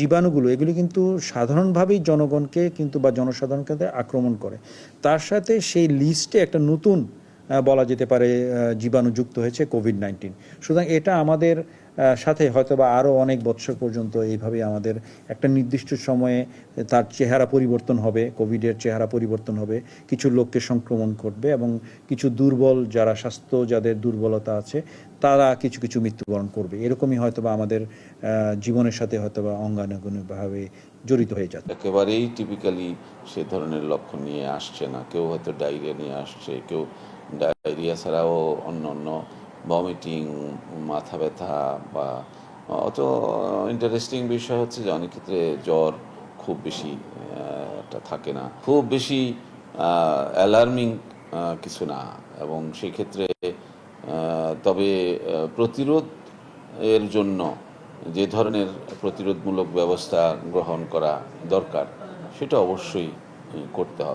জীবাণুগুলো, এগুলি কিন্তু সাধারণভাবেই জনগণকে কিন্তু বা জনসাধারণকে আক্রমণ করে। তার সাথে সেই লিস্টে একটা নতুন বলা যেতে পারে জীবাণু যুক্ত হয়েছে কোভিড নাইন্টিন সুতরাং এটা আমাদের সাথে হয়তো বা আরও অনেক বছর পর্যন্ত এইভাবে আমাদের একটা নির্দিষ্ট সময়ে তার চেহারা পরিবর্তন হবে কোভিডের চেহারা পরিবর্তন হবে, কিছু লোককে সংক্রমণ করবে এবং কিছু দুর্বল যারা স্বাস্থ্য, যাদের দুর্বলতা আছে, তারা কিছু কিছু মৃত্যুবরণ করবে। এরকমই হয়তো বা আমাদের জীবনের সাথে হয়তো বা অঙ্গানুগণিকভাবে জড়িত হয়ে যাচ্ছে। একেবারেই টিপিক্যালি সে ধরনের লক্ষণ নিয়ে আসছে না। কেউ হয়তো ডায়রিয়া নিয়ে আসছে, কেউ ডায়রিয়া ছাড়াও অন্য অন্য ভমিটিং মাথা ব্যথা বা, অত ইন্টারেস্টিং বিষয় হচ্ছে যে অনেক ক্ষেত্রে জ্বর খুব বেশি থাকে না। খুব বেশি অ্যালার্মিং কিছু না। এবং সেই ক্ষেত্রে তবে প্রতিরোধ এর জন্য যে ধরনের প্রতিরোধমূলক ব্যবস্থা গ্রহণ করা দরকার, সেটা অবশ্যই করতে হবে।